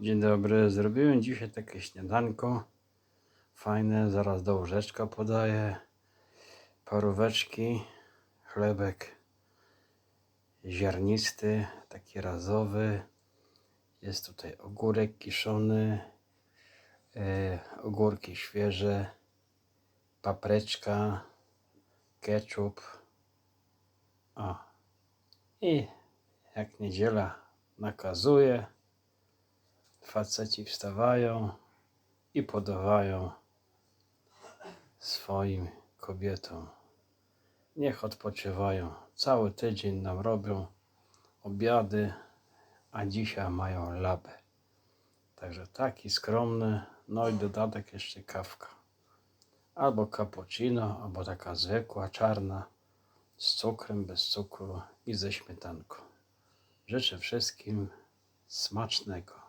Dzień dobry, zrobiłem dzisiaj takie śniadanko. Fajne, zaraz do łóżeczka podaję. Paróweczki, chlebek ziarnisty, taki razowy. Jest tutaj ogórek kiszony e, ogórki świeże papryczka ketchup. O. i jak niedziela nakazuje faceci wstawają i podawają swoim kobietom. Niech odpoczywają. Cały tydzień nam robią obiady, a dzisiaj mają labę. Także taki skromny, no i dodatek jeszcze kawka. Albo cappuccino, albo taka zwykła, czarna, z cukrem, bez cukru i ze śmietanką. Życzę wszystkim smacznego.